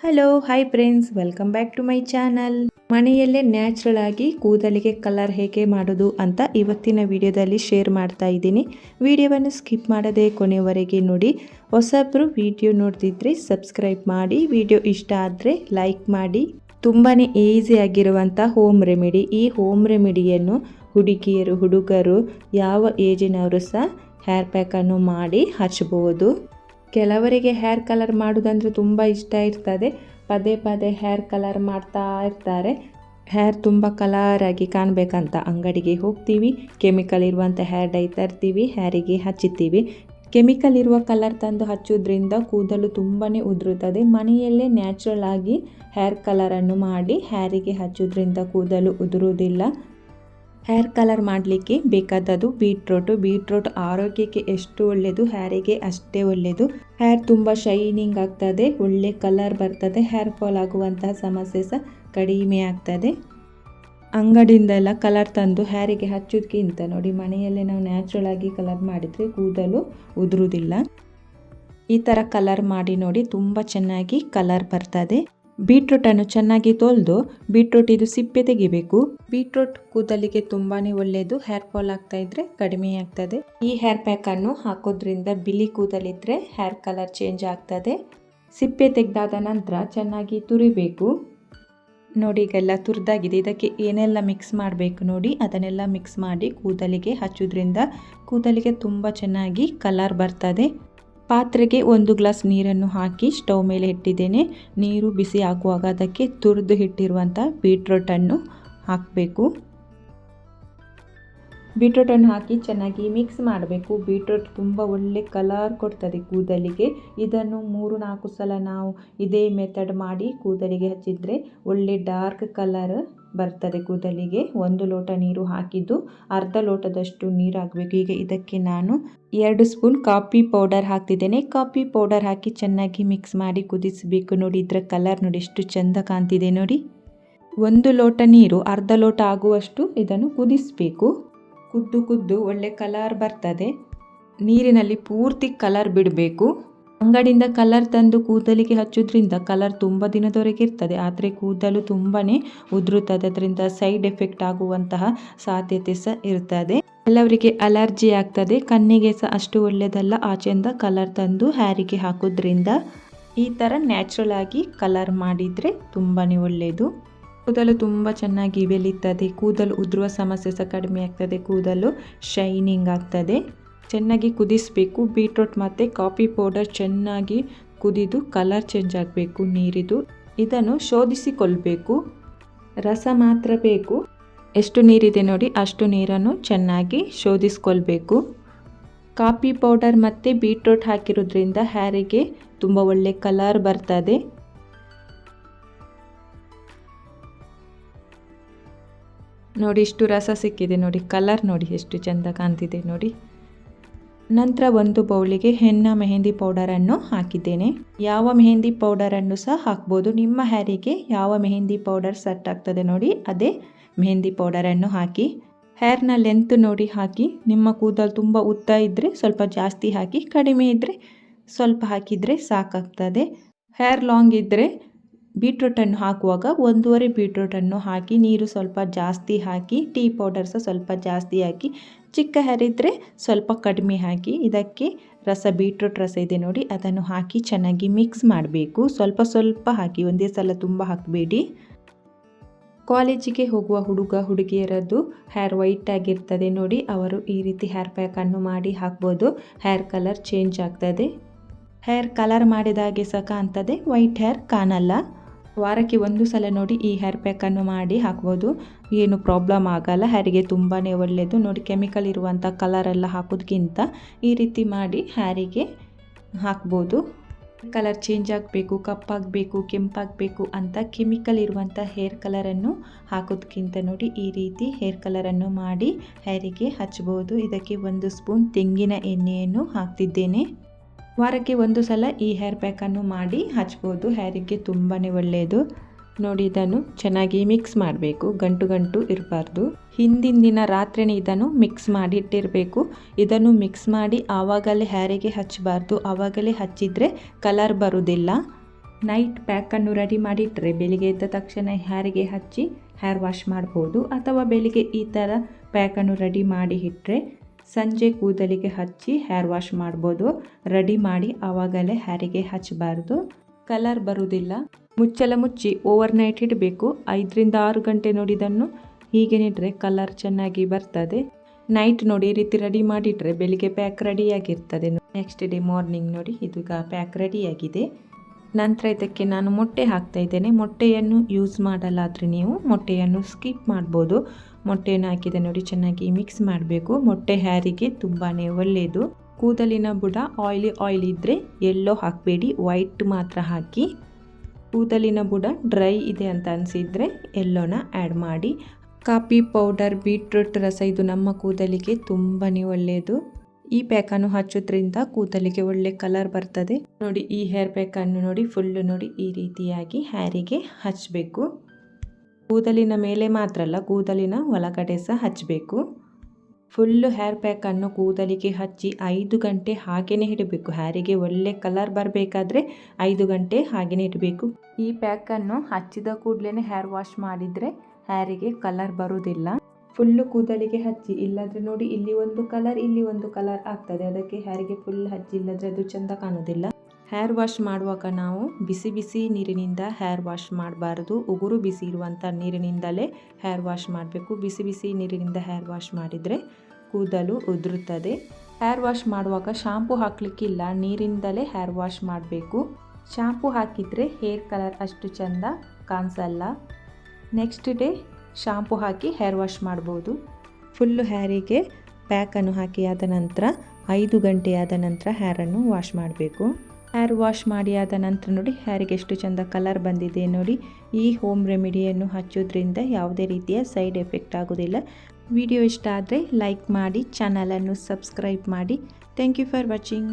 Hello hi friends welcome back to my channel ಮನೆಯಲ್ಲೇ natural ಆಗಿ ಕೂದಲಿಗೆ ಕಲರ್ ಹೇಗೆ ಮಾಡೋದು ಅಂತ ಇವತ್ತಿನ ವಿಡಿಯೋದಲ್ಲಿ ಶೇರ್ ಮಾಡ್ತಾ ಇದ್ದೀನಿ. ವಿಡಿಯೋವನ್ನು ಸ್ಕಿಪ್ ಮಾಡದೆ ಕೊನೆಯವರೆಗೆ ನೋಡಿ. ಹೊಸಬ್ರು ವಿಡಿಯೋ ನೋಡ್ತಿದ್ರೆ ಸಬ್ಸ್ಕ್ರೈಬ್ ಮಾಡಿ. ವಿಡಿಯೋ ಇಷ್ಟ ಆದರೆ ಲೈಕ್ ಮಾಡಿ. ತುಂಬಾ ಈಸಿ ಆಗಿರುವಂಥ ಹೋಮ್ ರೆಮಿಡಿ ಈ ಹೋಮ್ ರೆಮಿಡಿಯನ್ನು ಹುಡುಗಿಯರು, ಹುಡುಗರು ಯಾವ ಏಜಿನವರು ಸಹ ಹೇರ್ ಪ್ಯಾಕನ್ನು ಮಾಡಿ ಹಚ್ಚಬಹುದು ಕೆಲವರಿಗೆ ಹೇರ್ ಕಲರ್ ಮಾಡೋದಂದ್ರೆ ತುಂಬ ಇಷ್ಟ ಇರ್ತದೆ. ಪದೇ ಪದೇ ಹೇರ್ ಕಲರ್ ಮಾಡ್ತಾ ಇರ್ತಾರೆ. ಹೇರ್ ತುಂಬ ಕಲರಾಗಿ ಕಾಣಬೇಕಂತ ಅಂಗಡಿಗೆ ಹೋಗ್ತೀವಿ. ಕೆಮಿಕಲ್ ಇರುವಂಥ ಹೇರ್ ಡೈ ತರ್ತೀವಿ, ಹೇರಿಗೆ ಹಚ್ಚುತ್ತೀವಿ ಕೆಮಿಕಲ್ ಇರುವ ಕಲರ್ ತಂದು ಹಚ್ಚೋದ್ರಿಂದ ಕೂದಲು ತುಂಬಾ ಉದುರುತ್ತದೆ. ಮನೆಯಲ್ಲೇ ನ್ಯಾಚುರಲ್ ಆಗಿ ಹೇರ್ ಕಲರನ್ನು ಮಾಡಿ ಹೇರಿಗೆ ಹಚ್ಚೋದ್ರಿಂದ ಕೂದಲು ಉದುರುವುದಿಲ್ಲ. ಹೇರ್ ಕಲರ್ ಮಾಡಲಿಕ್ಕೆ ಬೇಕಾದದ್ದು ಬೀಟ್ರೋಟು. ಬೀಟ್ರೋಟ್ ಆರೋಗ್ಯಕ್ಕೆ ಎಷ್ಟು ಒಳ್ಳೆಯದು ಹೇರಿಗೆ ಅಷ್ಟೇ ಒಳ್ಳೆಯದು ಹೇರ್ ತುಂಬ ಶೈನಿಂಗ್ ಆಗ್ತದೆ, ಒಳ್ಳೆ ಕಲರ್ ಬರ್ತದೆ, ಹೇರ್ ಫಾಲ್ ಆಗುವಂತಹ ಸಮಸ್ಯೆ ಸಹ ಕಡಿಮೆ ಆಗ್ತದೆ. ಅಂಗಡಿಯಿಂದೆಲ್ಲ ಕಲರ್ ತಂದು ಹೇರಿಗೆ ಹಚ್ಚೋದಕ್ಕಿಂತ ನೋಡಿ, ಮನೆಯಲ್ಲೇ ನಾವು ನ್ಯಾಚುರಲ್ ಆಗಿ ಕಲರ್ ಮಾಡಿದರೆ ಕೂದಲು ಉದುರುವುದಿಲ್ಲ ಈ ಥರ ಕಲರ್ ಮಾಡಿ ನೋಡಿ, ತುಂಬ ಚೆನ್ನಾಗಿ ಕಲರ್ ಬರ್ತದೆ. ಬೀಟ್ರೂಟನ್ನು ಚೆನ್ನಾಗಿ ತೊಳೆದು ಬೀಟ್ರೂಟ್ ಇದು ಸಿಪ್ಪೆ ತೆಗಿಬೇಕು. ಬೀಟ್ರೂಟ್ ಕೂದಲಿಗೆ ತುಂಬಾನೇ ಒಳ್ಳೆಯದು ಹೇರ್ ಫಾಲ್ ಆಗ್ತಾ ಇದ್ರೆ ಕಡಿಮೆ ಆಗ್ತದೆ. ಈ ಹೇರ್ ಪ್ಯಾಕ್ ಅನ್ನು ಹಾಕೋದ್ರಿಂದ ಬಿಳಿ ಕೂದಲಿದ್ರೆ ಹೇರ್ ಕಲರ್ ಚೇಂಜ್ ಆಗ್ತದೆ. ಸಿಪ್ಪೆ ತೆಗೆದಾದ ನಂತರ ಚೆನ್ನಾಗಿ ತುರಿಬೇಕು. ನೋಡಿ ಈಗೆಲ್ಲ ತುರಿದಾಗಿದೆ. ಇದಕ್ಕೆ ಏನೆಲ್ಲ ಮಿಕ್ಸ್ ಮಾಡಬೇಕು ನೋಡಿ. ಅದನ್ನೆಲ್ಲ ಮಿಕ್ಸ್ ಮಾಡಿ ಕೂದಲಿಗೆ ಹಚ್ಚೋದ್ರಿಂದ ಕೂದಲಿಗೆ ತುಂಬ ಚೆನ್ನಾಗಿ ಕಲರ್ ಬರ್ತದೆ. ಪಾತ್ರೆಗೆ ಒಂದು ಗ್ಲಾಸ್ ನೀರನ್ನು ಹಾಕಿ ಸ್ಟವ್ ಮೇಲೆ ಇಟ್ಟಿದ್ದೇನೆ. ನೀರು ಬಿಸಿ ಆಗುವಾಗ ಅದಕ್ಕೆ ತುರಿದು ಇಟ್ಟಿರುವಂಥ ಬೀಟ್ರೋಟನ್ನು ಹಾಕಬೇಕು. ಬೀಟ್ರೋಟನ್ನು ಹಾಕಿ ಚೆನ್ನಾಗಿ ಮಿಕ್ಸ್ ಮಾಡಬೇಕು. ಬೀಟ್ರೂಟ್ ತುಂಬ ಒಳ್ಳೆ ಕಲರ್ ಕೊಡ್ತದೆ ಕೂದಲಿಗೆ. ಇದನ್ನು ಮೂರು ನಾಲ್ಕು ಸಲ ನಾವು ಇದೇ ಮೆಥಡ್ ಮಾಡಿ ಕೂದಲಿಗೆ ಹಚ್ಚಿದರೆ ಒಳ್ಳೆ ಡಾರ್ಕ್ ಕಲರ್ ಬರ್ತದೆ ಕೂದಲಿಗೆ. ಒಂದು ಲೋಟ ನೀರು ಹಾಕಿದ್ದು ಅರ್ಧ ಲೋಟದಷ್ಟು ನೀರು ಹಾಕಬೇಕು ಈಗ ಇದಕ್ಕೆ ನಾನು ಎರಡು ಸ್ಪೂನ್ ಕಾಫಿ ಪೌಡರ್ ಹಾಕ್ತಿದ್ದೇನೆ. ಕಾಫಿ ಪೌಡರ್ ಹಾಕಿ ಚೆನ್ನಾಗಿ ಮಿಕ್ಸ್ ಮಾಡಿ ಕುದಿಸಬೇಕು ನೋಡಿ. ಇದರ ಕಲರ್ ನೋಡಿ ಎಷ್ಟು ಚೆಂದ ಕಾಣ್ತಿದೆ ನೋಡಿ. ಒಂದು ಲೋಟ ನೀರು, ಅರ್ಧ ಲೋಟ ಆಗುವಷ್ಟು ಇದನ್ನು ಕುದಿಸಬೇಕು. ಕುದ್ದು ಕುದ್ದು ಒಳ್ಳೆ ಕಲರ್ ಬರ್ತದೆ. ನೀರಿನಲ್ಲಿ ಪೂರ್ತಿ ಕಲರ್ ಬಿಡಬೇಕು. ಅಂಗಡಿಯಿಂದ ಕಲರ್ ತಂದು ಕೂದಲಿಗೆ ಹಚ್ಚೋದ್ರಿಂದ ಕಲರ್ ತುಂಬ ದಿನದವರೆಗೆ ಇರ್ತದೆ. ಆದರೆ ಕೂದಲು ತುಂಬಾ ಉದುರುತ್ತದೆ. ಅದರಿಂದ ಸೈಡ್ ಎಫೆಕ್ಟ್ ಆಗುವಂತಹ ಸಾಧ್ಯತೆ ಸಹ ಇರ್ತದೆ. ಕೆಲವರಿಗೆ ಅಲರ್ಜಿ ಆಗ್ತದೆ. ಕಣ್ಣಿಗೆ ಸಹ ಅಷ್ಟು ಒಳ್ಳೆಯದಲ್ಲ ಆಚೆಯಿಂದ ಕಲರ್ ತಂದು ಹ್ಯಾರಿಗೆ ಹಾಕೋದ್ರಿಂದ ಈ ಥರ ನ್ಯಾಚುರಲ್ ಆಗಿ ಕಲರ್ ಮಾಡಿದರೆ ತುಂಬಾ ಒಳ್ಳೆಯದು. ಕೂದಲು ತುಂಬ ಚೆನ್ನಾಗಿ ಬೆಳೀತದೆ. ಕೂದಲು ಉದುರುವ ಸಮಸ್ಯೆ ಸಹ ಕಡಿಮೆ ಆಗ್ತದೆ. ಕೂದಲು ಶೈನಿಂಗ್ ಆಗ್ತದೆ. ಚೆನ್ನಾಗಿ ಕುದಿಸಬೇಕು. ಬೀಟ್ರೂಟ್ ಮತ್ತು ಕಾಫಿ ಪೌಡರ್ ಚೆನ್ನಾಗಿ ಕುದಿದು ಕಲರ್ ಚೇಂಜ್ ಆಗಬೇಕು ನೀರಿದು. ಇದನ್ನು ಶೋಧಿಸಿಕೊಳ್ಬೇಕು. ರಸ ಮಾತ್ರ ಬೇಕು. ಎಷ್ಟು ನೀರಿದೆ ನೋಡಿ, ಅಷ್ಟು ನೀರನ್ನು ಚೆನ್ನಾಗಿ ಶೋಧಿಸ್ಕೊಳ್ಬೇಕು. ಕಾಫಿ ಪೌಡರ್ ಮತ್ತು ಬೀಟ್ರೂಟ್ ಹಾಕಿರೋದ್ರಿಂದ ಹ್ಯಾರಿಗೆ ತುಂಬ ಒಳ್ಳೆ ಕಲರ್ ಬರ್ತದೆ. ನೋಡಿ ಇಷ್ಟು ರಸ ಸಿಕ್ಕಿದೆ ನೋಡಿ ಕಲರ್ ನೋಡಿ ಎಷ್ಟು ಚೆಂದ ಕಾಣ್ತಿದೆ ನೋಡಿ. ನಂತರ ಒಂದು ಬೌಲಿಗೆ ಹೆನ್ನ ಮೆಹಂದಿ ಪೌಡರನ್ನು ಹಾಕಿದ್ದೇನೆ. ಯಾವ ಮೆಹಂದಿ ಪೌಡರನ್ನು ಸಹ ಹಾಕ್ಬೋದು. ನಿಮ್ಮ ಹ್ಯಾರಿಗೆ ಯಾವ ಮೆಹಂದಿ ಪೌಡರ್ ಸೆಟ್ ಆಗ್ತದೆ ನೋಡಿ, ಅದೇ ಮೆಹಂದಿ ಪೌಡರನ್ನು ಹಾಕಿ. ಹೇರ್ನ ಲೆಂತ್ ನೋಡಿ ಹಾಕಿ. ನಿಮ್ಮ ಕೂದಲು ತುಂಬ ಉದ್ದ ಇದ್ದರೆ ಸ್ವಲ್ಪ ಜಾಸ್ತಿ ಹಾಕಿ, ಕಡಿಮೆ ಇದ್ದರೆ ಸ್ವಲ್ಪ ಹಾಕಿದರೆ ಸಾಕಾಗ್ತದೆ. ಹೇರ್ ಲಾಂಗ್ ಇದ್ದರೆ ಬೀಟ್ರೂಟನ್ನು ಹಾಕುವಾಗ ಒಂದೂವರೆ ಬೀಟ್ರೂಟನ್ನು ಹಾಕಿ, ನೀರು ಸ್ವಲ್ಪ ಜಾಸ್ತಿ ಹಾಕಿ, ಟೀ ಪೌಡರ್ ಸಹ ಸ್ವಲ್ಪ ಜಾಸ್ತಿ ಹಾಕಿ, ಚಿಕ್ಕ ಹರಿದ್ರೆ ಸ್ವಲ್ಪ ಕಡಿಮೆ ಹಾಕಿ, ಇದಕ್ಕೆ ರಸ, ಬೀಟ್ರೂಟ್ ರಸ ಇದೆ ನೋಡಿ, ಅದನ್ನು ಹಾಕಿ ಚೆನ್ನಾಗಿ ಮಿಕ್ಸ್ ಮಾಡಬೇಕು. ಸ್ವಲ್ಪ ಸ್ವಲ್ಪ ಹಾಕಿ, ಒಂದೇ ಸಲ ತುಂಬ ಹಾಕಬೇಡಿ. ಕಾಲೇಜಿಗೆ ಹೋಗುವ ಹುಡುಗ, ಹುಡುಗಿಯರದ್ದು ಹೇರ್ ವೈಟ್ ಆಗಿರ್ತದೆ ನೋಡಿ, ಅವರು ಈ ರೀತಿ ಹೇರ್ ಪ್ಯಾಕನ್ನು ಮಾಡಿ ಹಾಕ್ಬೋದು. ಹೇರ್ ಕಲರ್ ಚೇಂಜ್ ಆಗ್ತದೆ. ಹೇರ್ ಕಲರ್ ಮಾಡಿದಾಗೆ ಸಹ ಕಾಣ್ತದೆ, ವೈಟ್ ಹೇರ್ ಕಾಣಲ್ಲ. ವಾರಕ್ಕೆ ಒಂದು ಸಲ ನೋಡಿ ಈ ಹೇರ್ ಪ್ಯಾಕನ್ನು ಮಾಡಿ ಹಾಕ್ಬೋದು. ಏನು ಪ್ರಾಬ್ಲಮ್ ಆಗಲ್ಲ. ಹ್ಯಾರಿಗೆ ತುಂಬಾ ಒಳ್ಳೆಯದು ನೋಡಿ ಕೆಮಿಕಲ್ ಇರುವಂಥ ಕಲರೆಲ್ಲ ಹಾಕೋದಕ್ಕಿಂತ ಈ ರೀತಿ ಮಾಡಿ ಹ್ಯಾರಿಗೆ ಹಾಕ್ಬೋದು. ಕಲರ್ ಚೇಂಜ್ ಆಗಬೇಕು ಕಪ್ಪಾಗಬೇಕು ಕೆಂಪಾಗಬೇಕು ಅಂತ ಕೆಮಿಕಲ್ ಇರುವಂಥ ಹೇರ್ ಕಲರನ್ನು ಹಾಕೋದಕ್ಕಿಂತ ನೋಡಿ ಈ ರೀತಿ ಹೇರ್ ಕಲರನ್ನು ಮಾಡಿ ಹ್ಯಾರಿಗೆ ಹಚ್ಬೋದು. ಇದಕ್ಕೆ ಒಂದು ಸ್ಪೂನ್ ತೆಂಗಿನ ಎಣ್ಣೆಯನ್ನು ಹಾಕ್ತಿದ್ದೇನೆ. ವಾರಕ್ಕೆ ಒಂದು ಸಲ ಈ ಹೇರ್ ಪ್ಯಾಕನ್ನು ಮಾಡಿ ಹಚ್ಬೋದು. ಹೇರಿಗೆ ತುಂಬಾ ಒಳ್ಳೆಯದು ನೋಡಿ, ಇದನ್ನು ಚೆನ್ನಾಗಿ ಮಿಕ್ಸ್ ಮಾಡಬೇಕು. ಗಂಟು ಗಂಟು ಇರಬಾರ್ದು. ಹಿಂದಿನ ದಿನ ರಾತ್ರಿನೇ ಇದನ್ನು ಮಿಕ್ಸ್ ಮಾಡಿ ಇಟ್ಟಿರಬೇಕು. ಇದನ್ನು ಮಿಕ್ಸ್ ಮಾಡಿ ಆವಾಗಲೇ ಹೇರಿಗೆ ಹಚ್ಚಬಾರ್ದು. ಆವಾಗಲೇ ಹಚ್ಚಿದರೆ ಕಲರ್ ಬರುವುದಿಲ್ಲ ನೈಟ್ ಪ್ಯಾಕನ್ನು ರೆಡಿ ಮಾಡಿಟ್ಟರೆ ಬೆಳಿಗ್ಗೆ ಎದ್ದ ತಕ್ಷಣ ಹೇರಿಗೆ ಹಚ್ಚಿ ಹೇರ್ ವಾಶ್ ಮಾಡ್ಬೋದು. ಅಥವಾ ಬೆಳಿಗ್ಗೆ ಈ ಥರ ಪ್ಯಾಕನ್ನು ರೆಡಿ ಮಾಡಿ ಇಟ್ಟರೆ ಸಂಜೆ ಕೂದಲಿಗೆ ಹಚ್ಚಿ ಹೇರ್ ವಾಶ್ ಮಾಡ್ಬೋದು. ರೆಡಿ ಮಾಡಿ ಆವಾಗಲೇ ಹ್ಯಾರಿಗೆ ಹಚ್ಚಬಾರ್ದು. ಕಲರ್ ಬರುವುದಿಲ್ಲ. ಮುಚ್ಚಲ ಮುಚ್ಚಿ ಓವರ್ ನೈಟ್ ಇಡಬೇಕು. ಐದರಿಂದ ಆರು ಗಂಟೆ ನೋಡಿದನ್ನು ಹೀಗೆ ಇಟ್ಟರೆ ಕಲರ್ ಚೆನ್ನಾಗಿ ಬರ್ತದೆ. ನೈಟ್ ನೋಡಿ ಈ ರೀತಿ ರೆಡಿ ಮಾಡಿಟ್ರೆ ಬೆಳಿಗ್ಗೆ ಪ್ಯಾಕ್ ರೆಡಿಯಾಗಿರ್ತದೆ. ನೆಕ್ಸ್ಟ್ ಡೇ ಮಾರ್ನಿಂಗ್ ನೋಡಿ ಇದೀಗ ಪ್ಯಾಕ್ ರೆಡಿಯಾಗಿದೆ. ನಂತರ ಇದಕ್ಕೆ ನಾನು ಮೊಟ್ಟೆ ಹಾಕ್ತಾ ಇದ್ದೇನೆ. ಮೊಟ್ಟೆಯನ್ನು ಯೂಸ್ ಮಾಡಲಾದರೆ ನೀವು ಮೊಟ್ಟೆಯನ್ನು ಸ್ಕಿಪ್ ಮಾಡ್ಬೋದು. ಮೊಟ್ಟೆಯನ್ನು ಹಾಕಿದೆ ನೋಡಿ, ಚೆನ್ನಾಗಿ ಮಿಕ್ಸ್ ಮಾಡಬೇಕು. ಮೊಟ್ಟೆ ಹ್ಯಾರಿಗೆ ತುಂಬಾ ಒಳ್ಳೆಯದು ಕೂದಲಿನ ಬುಡ ಆಯಿಲಿ ಆಯಿಲ್ ಇದ್ದರೆ ಎಲ್ಲೋ ಹಾಕಬೇಡಿ. ವೈಟ್ ಮಾತ್ರ ಹಾಕಿ. ಕೂದಲಿನ ಬುಡ ಡ್ರೈ ಇದೆ ಅಂತ ಅನಿಸಿದರೆ ಎಲ್ಲೋನ ಆ್ಯಡ್ ಮಾಡಿ. ಕಾಪಿ ಪೌಡರ್ ಬೀಟ್ರೂಟ್ ರಸ ಇದು ನಮ್ಮ ಕೂದಲಿಗೆ ತುಂಬಾ ಒಳ್ಳೆಯದು ಈ ಪ್ಯಾಕನ್ನು ಹಚ್ಚೋದ್ರಿಂದ ಕೂದಲಿಗೆ ಒಳ್ಳೆ ಕಲರ್ ಬರ್ತದೆ. ನೋಡಿ, ಈ ಹೇರ್ ಪ್ಯಾಕನ್ನು ನೋಡಿ ಫುಲ್ಲು ನೋಡಿ ಈ ರೀತಿಯಾಗಿ ಹ್ಯಾರಿಗೆ ಹಚ್ಚಬೇಕು ಕೂದಲಿನ ಮೇಲೆ ಮಾತ್ರ ಅಲ್ಲ, ಕೂದಲಿನ ಒಳಗಡೆ ಸಹ ಹಚ್ಚಬೇಕು ಫುಲ್ಲು ಹೇರ್ ಪ್ಯಾಕನ್ನು ಕೂದಲಿಗೆ ಹಚ್ಚಿ ಐದು ಗಂಟೆ ಹಾಗೆಯೇ ಇಡಬೇಕು. ಹ್ಯಾರಿಗೆ ಒಳ್ಳೆ ಕಲರ್ ಬರಬೇಕಾದ್ರೆ ಐದು ಗಂಟೆ ಹಾಗೆಯೇ ಇಡಬೇಕು. ಈ ಪ್ಯಾಕನ್ನು ಹಚ್ಚಿದ ಕೂಡಲೇ ಹೇರ್ ವಾಶ್ ಮಾಡಿದರೆ ಹ್ಯಾರಿಗೆ ಕಲರ್ ಬರುವುದಿಲ್ಲ. ಫುಲ್ಲು ಕೂದಲಿಗೆ ಹಚ್ಚಿ, ಇಲ್ಲಾದರೆ ನೋಡಿ ಇಲ್ಲಿ ಒಂದು ಕಲರ್ ಇಲ್ಲಿ ಒಂದು ಕಲರ್ ಆಗ್ತದೆ. ಅದಕ್ಕೆ ಹ್ಯಾರಿಗೆ ಫುಲ್ ಹಚ್ಚಿ, ಇಲ್ಲದ್ರೆ ಅದು ಚೆಂದ ಕಾಣೋದಿಲ್ಲ ಹೇರ್ ವಾಶ್ ಮಾಡುವಾಗ ನಾವು ಬಿಸಿ ಬಿಸಿ ನೀರಿನಿಂದ ಹೇರ್ ವಾಶ್ ಮಾಡಬಾರ್ದು. ಉಗುರು ಬಿಸಿ ಇರುವಂಥ ನೀರಿನಿಂದಲೇ ಹೇರ್ ವಾಶ್ ಮಾಡಬೇಕು. ಬಿಸಿ ಬಿಸಿ ನೀರಿನಿಂದ ಹೇರ್ ವಾಶ್ ಮಾಡಿದರೆ ಕೂದಲು ಉದುರುತ್ತದೆ. ಹೇರ್ ವಾಶ್ ಮಾಡುವಾಗ ಶಾಂಪು ಹಾಕಲಿಕ್ಕಿಲ್ಲ, ನೀರಿಂದಲೇ ಹೇರ್ ವಾಶ್ ಮಾಡಬೇಕು. ಶಾಂಪು ಹಾಕಿದರೆ ಹೇರ್ ಕಲರ್ ಅಷ್ಟು ಚೆಂದ ಕಾಣಿಸಲ್ಲ. ನೆಕ್ಸ್ಟ್ ಡೇ ಶಾಂಪು ಹಾಕಿ ಹೇರ್ ವಾಶ್ ಮಾಡ್ಬೋದು. ಫುಲ್ಲು ಹ್ಯಾರಿಗೆ ಪ್ಯಾಕನ್ನು ಹಾಕಿ ಆದ ನಂತರ ಐದು ಗಂಟೆಯಾದ ನಂತರ ಹೇರನ್ನು ವಾಶ್ ಮಾಡಬೇಕು. ಹೇರ್ ವಾಶ್ ಮಾಡಿ ಆದ ನಂತರ ನೋಡಿ, ಹ್ಯಾರಿಗೆ ಎಷ್ಟು ಚೆಂದ ಕಲರ್ ಬಂದಿದೆ ನೋಡಿ. ಈ ಹೋಮ್ ರೆಮಿಡಿಯನ್ನು ಹಚ್ಚೋದ್ರಿಂದ ಯಾವುದೇ ರೀತಿಯ ಸೈಡ್ ಎಫೆಕ್ಟ್ ಆಗೋದಿಲ್ಲ. ವಿಡಿಯೋ ಇಷ್ಟ ಆದರೆ ಲೈಕ್ ಮಾಡಿ, ಚಾನಲನ್ನು ಸಬ್ಸ್ಕ್ರೈಬ್ ಮಾಡಿ. Thank you for watching.